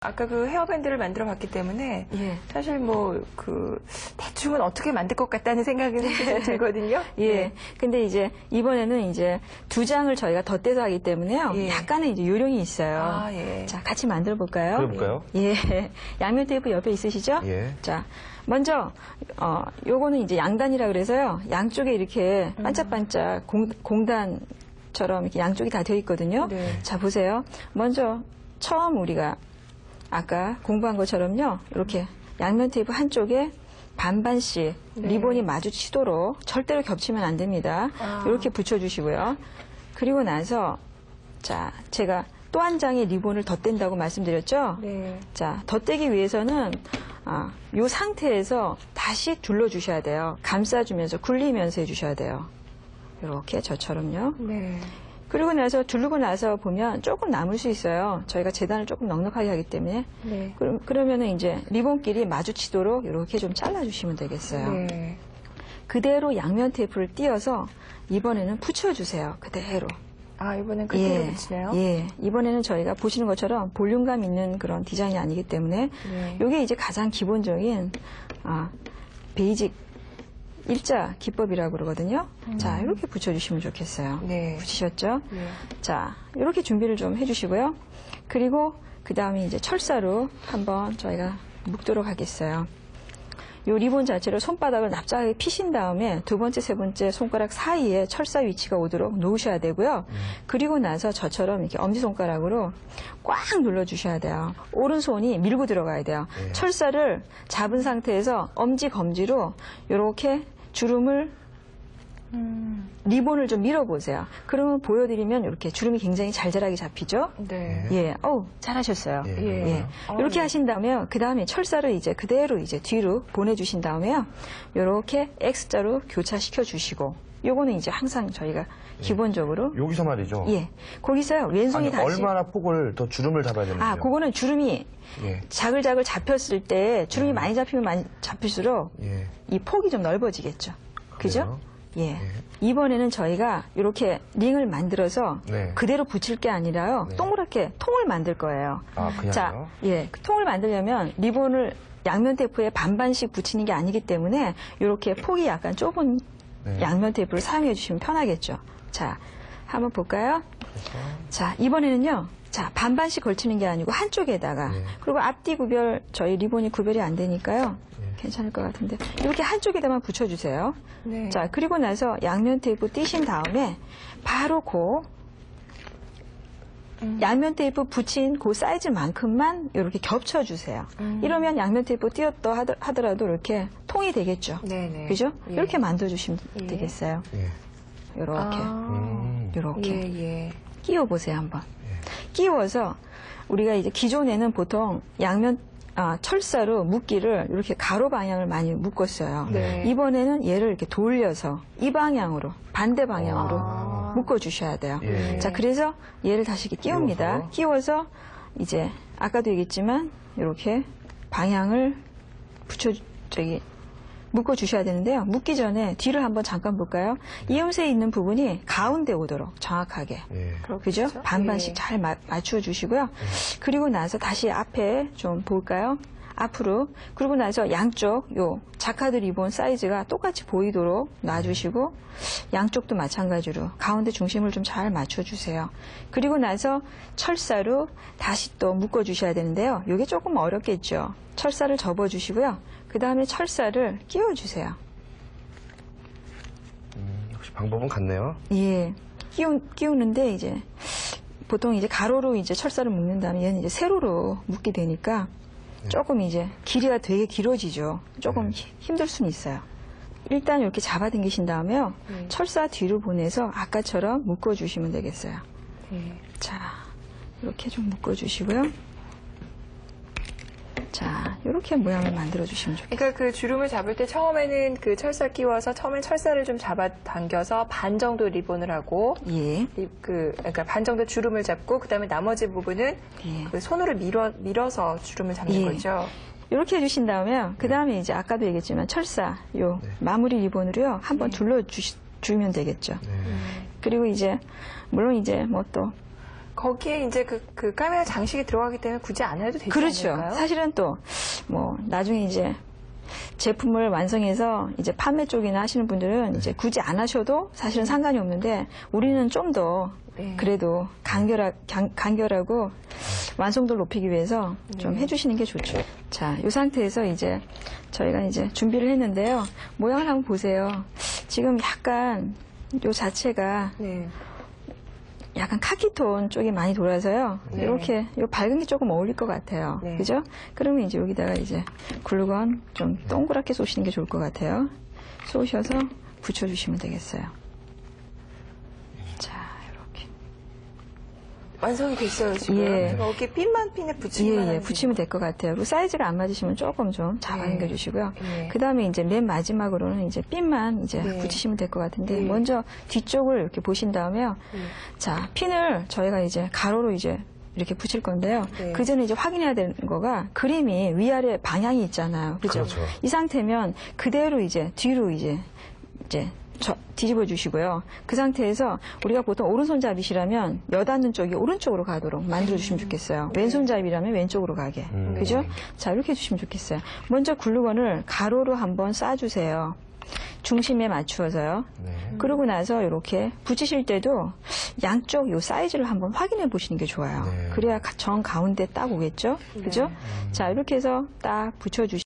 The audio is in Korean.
아까 그 헤어밴드를 만들어 봤기 때문에 예. 사실 뭐 그 대충은 어떻게 만들 것 같다는 생각이 좀 들거든요. 예. 네. 근데 이제 이번에는 이제 두 장을 저희가 덧대서 하기 때문에요. 예. 약간의 이제 요령이 있어요. 아, 예. 자, 같이 만들어 볼까요? 그래 볼까요? 예. 양면 테이프 옆에 있으시죠? 예. 자, 먼저 어 요거는 이제 양단이라 그래서요. 양쪽에 이렇게 음. 반짝반짝 공, 공단처럼 이렇게 양쪽이 다 되어 있거든요. 네. 자, 보세요. 먼저 처음 우리가 아까 공부한 것처럼요. 이렇게 양면 테이프 한쪽에 반반씩 네. 리본이 마주치도록 절대로 겹치면 안 됩니다. 아. 이렇게 붙여주시고요. 그리고 나서 자 제가 또 한 장의 리본을 덧댄다고 말씀드렸죠. 네. 자 덧대기 위해서는 아, 이 상태에서 다시 둘러주셔야 돼요. 감싸주면서 굴리면서 해주셔야 돼요. 이렇게 저처럼요. 네. 그리고 나서 두르고 나서 보면 조금 남을 수 있어요. 저희가 재단을 조금 넉넉하게 하기 때문에. 네. 그럼, 그러면은 이제 리본끼리 마주치도록 이렇게 좀 잘라주시면 되겠어요. 네. 그대로 양면 테이프를 띄어서 이번에는 붙여주세요. 그대로. 아, 이번엔 그대로 붙이네요. 예. 이번에는 저희가 보시는 것처럼 볼륨감 있는 그런 디자인이 아니기 때문에 네. 이게 이제 가장 기본적인 아, 베이직 일자 기법이라고 그러거든요. 자, 이렇게 붙여주시면 좋겠어요. 음. 네. 붙이셨죠? 네. 자, 이렇게 준비를 좀 해주시고요. 그리고 그 다음에 이제 철사로 한번 저희가 묶도록 하겠어요. 요 리본 자체를 손바닥을 납작하게 피신 다음에 두 번째, 세 번째 손가락 사이에 철사 위치가 오도록 놓으셔야 되고요. 그리고 나서 저처럼 이렇게 엄지손가락으로 꽉 눌러주셔야 돼요. 오른손이 밀고 들어가야 돼요. 네. 철사를 잡은 상태에서 엄지, 검지로 이렇게 주름을 음. 리본을 좀 밀어보세요. 그러면 보여드리면 이렇게 주름이 굉장히 잘잘하게 잡히죠? 네. 예, 어우, 잘하셨어요. 예. 예. 예. 어, 이렇게 네. 하신 다음에요. 그 다음에 철사를 이제 그대로 이제 뒤로 보내주신 다음에요. 이렇게 X자로 교차시켜 주시고, 요거는 이제 항상 저희가 기본적으로, 여기서 말이죠. 예. 거기서요, 왼손이 아니, 다시. 얼마나 폭을 더 주름을 잡아야 되는지요? 아, 그거는 주름이 예. 자글자글 잡혔을 때, 주름이 많이 잡히면 많이 잡힐수록 예. 이 폭이 좀 넓어지겠죠. 그죠? 그래요? 예. 이번에는 저희가 이렇게 링을 만들어서 네. 그대로 붙일 게 아니라요. 네. 동그랗게 통을 만들 거예요. 아, 그냥요? 자, 예. 그 통을 만들려면 리본을 양면 테이프에 반반씩 붙이는 게 아니기 때문에 이렇게 폭이 약간 좁은 네. 양면 테이프를 사용해 주시면 편하겠죠. 자, 한번 볼까요? 그래서 자, 이번에는요. 자, 반반씩 걸치는 게 아니고 한쪽에다가 네. 그리고 앞뒤 구별 저희 리본이 구별이 안 되니까요. 네. 괜찮을 것 같은데 이렇게 한쪽에다만 붙여주세요. 네. 자, 그리고 나서 양면 테이프 띄신 다음에 바로 그 음. 양면 테이프 붙인 그 사이즈만큼만 이렇게 겹쳐주세요. 음. 이러면 양면 테이프 띄었다 하더- 하더라도 이렇게 통이 되겠죠. 네네. 그죠? 예. 이렇게 만들어주시면 예. 되겠어요. 예. 이렇게. 아. 음. 이렇게. 예, 예. 끼워 보세요 한번. 끼워서 우리가 이제 기존에는 보통 양면 아, 철사로 묶기를 이렇게 가로 방향을 많이 묶었어요. 네. 이번에는 얘를 이렇게 돌려서 이 방향으로 반대 방향으로 아. 묶어 주셔야 돼요. 예. 자, 그래서 얘를 다시 이렇게 끼웁니다. 끼워서. 끼워서 이제 아까도 얘기했지만 이렇게 방향을 붙여 저기 묶어 주셔야 되는데요. 묶기 전에 뒤를 한번 잠깐 볼까요? 이음새 있는 부분이 가운데 오도록 정확하게. 예. 그죠? 반반씩 예. 잘 마- 맞춰 주시고요. 그리고 나서 다시 앞에 좀 볼까요? 앞으로. 그리고 나서 양쪽 요 자카드 리본 사이즈가 똑같이 보이도록 놔주시고 양쪽도 마찬가지로 가운데 중심을 좀 잘 맞춰 주세요. 그리고 나서 철사로 다시 또 묶어 주셔야 되는데요. 이게 조금 어렵겠죠. 철사를 접어 주시고요. 그 다음에 철사를 끼워 주세요. 음, 역시 방법은 같네요. 예. 끼우, 끼우는데 이제 보통 이제 가로로 이제 철사를 묶는 다음에 얘는 이제 세로로 묶게 되니까 조금 이제 길이가 되게 길어지죠. 조금 네. 히- 힘들 수는 있어요. 일단 이렇게 잡아당기신 다음에요. 네. 철사 뒤로 보내서 아까처럼 묶어주시면 되겠어요. 네. 자, 이렇게 좀 묶어주시고요. 자, 이렇게 모양을 만들어주시면 좋겠어요. 그러니까 그 주름을 잡을 때 처음에는 그 철사 끼워서 처음엔 철사를 좀 잡아 당겨서 반 정도 리본을 하고 예. 이- 그 그러니까 반 정도 주름을 잡고 그다음에 나머지 부분은 예. 그 손으로 밀어 밀어서 주름을 잡는 예. 거죠. 이렇게 해주신 다음에 그 다음에 이제 아까도 얘기했지만 철사 요 네. 마무리 리본으로요 한번 네. 둘러 주시면 되겠죠. 네. 그리고 이제 물론 이제 뭐또 거기에 이제 그, 그 카메라 장식이 들어가기 때문에 굳이 안 해도 되지 그렇죠. 않을까요? 사실은 또 뭐 나중에 이제 제품을 완성해서 이제 판매 쪽이나 하시는 분들은 이제 굳이 안 하셔도 사실은 상관이 없는데 우리는 좀더 네. 그래도 간결하, 간, 간결하고 완성도를 높이기 위해서 좀 네. 해주시는 게 좋죠. 자, 이 상태에서 이제 저희가 이제 준비를 했는데요. 모양을 한번 보세요. 지금 약간 요 자체가 네. 약간 카키톤 쪽이 많이 돌아서요. 네. 이렇게 이 밝은 게 조금 어울릴 것 같아요. 네. 그죠? 그러면 이제 여기다가 이제 글루건 좀 동그랗게 쏘시는 게 좋을 것 같아요. 쏘셔서 붙여주시면 되겠어요. 자, 이렇게. 완성이 됐어요, 지금. 예. 여기 핀만 핀에 붙이기만 예, 예, 붙이면 될 것 같아요. 그리고 사이즈가 안 맞으시면 조금 좀 잡아당겨 주시고요. 네. 그 다음에 이제 맨 마지막으로는 이제 핀만 이제 네. 붙이시면 될 것 같은데, 네. 먼저 뒤쪽을 이렇게 보신 다음에요. 네. 자, 핀을 저희가 이제 가로로 이제 이렇게 붙일 건데요. 네. 그 전에 이제 확인해야 되는 거가 그림이 위아래 방향이 있잖아요. 그죠? 그렇죠. 이 상태면 그대로 이제 뒤로 이제 이제 저- 뒤집어 주시고요. 그 상태에서 우리가 보통 오른손잡이시라면 여닫는 쪽이 오른쪽으로 가도록 만들어 주시면 좋겠어요. 왼손잡이라면 왼쪽으로 가게. 음. 그죠? 자, 이렇게 해주시면 좋겠어요. 먼저 글루건을 가로로 한번 쏴주세요. 중심에 맞추어서요. 네. 그러고 나서 이렇게 붙이실 때도 양쪽 요 사이즈를 한번 확인해 보시는 게 좋아요. 네. 그래야 가- 정 가운데 딱 오겠죠? 그죠? 자, 이렇게 해서 딱 붙여주시